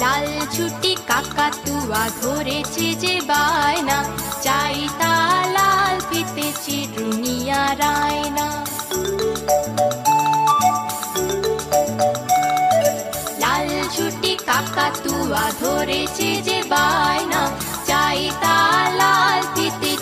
লাল ছুটি কাকাতুয়া ধরেছে যে বায়না, চাই তা লাল ফিতে চিরুনিয়া রায়না। লাল ছুটি কাকাতুয়া ধরেছে যে বায়না, চাই তা লাল ফিতে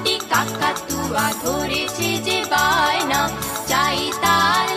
দুটি কাকাতুয়া ধরেছে যে বায়না চাই তার